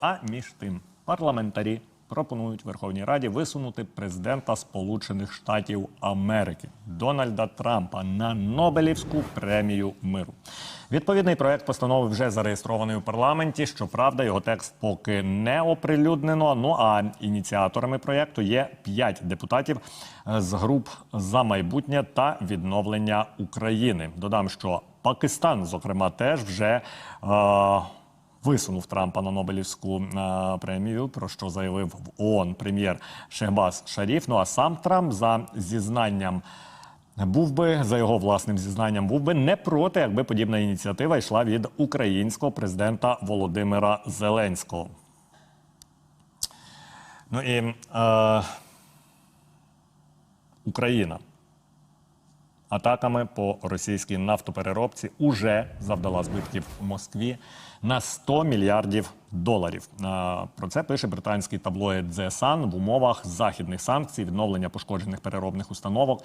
А між тим парламентарі пропонують Верховній Раді висунути президента Сполучених Штатів Америки Дональда Трампа на Нобелівську премію миру. Відповідний проект постанови вже зареєстрований у парламенті. Щоправда, його текст поки не оприлюднено. Ну а ініціаторами проекту є п'ять депутатів е, з груп за майбутнє та відновлення України. Додам, що Пакистан, зокрема, теж вже. Е- висунув Трампа на Нобелівську е, премію, про що заявив в ООН прем'єр Шехбаз Шаріф. Ну а сам Трамп за зізнанням. Був би за його власним зізнанням, був би не проти, якби подібна ініціатива йшла від українського президента Володимира Зеленського. Ну і е, Україна атаками по російській нафтопереробці уже завдала збитків у Москві на 100 мільярдів доларів. Про це пише британський таблоїд The Sun. в умовах західних санкцій. Відновлення пошкоджених переробних установок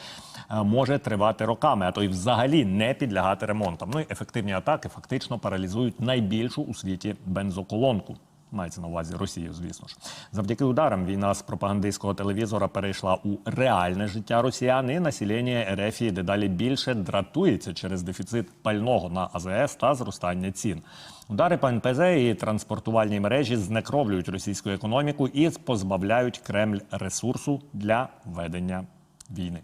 може тривати роками, а то й взагалі не підлягати ремонтам. Ну і ефективні атаки фактично паралізують найбільшу у світі бензоколонку. Мається на увазі Росію, звісно ж. Завдяки ударам війна з пропагандистського телевізора перейшла у реальне життя росіян, і населення Ерефії дедалі більше дратується через дефіцит пального на АЗС та зростання цін. Удари по НПЗ і транспортувальній мережі знекровлюють російську економіку і позбавляють Кремль ресурсу для ведення війни.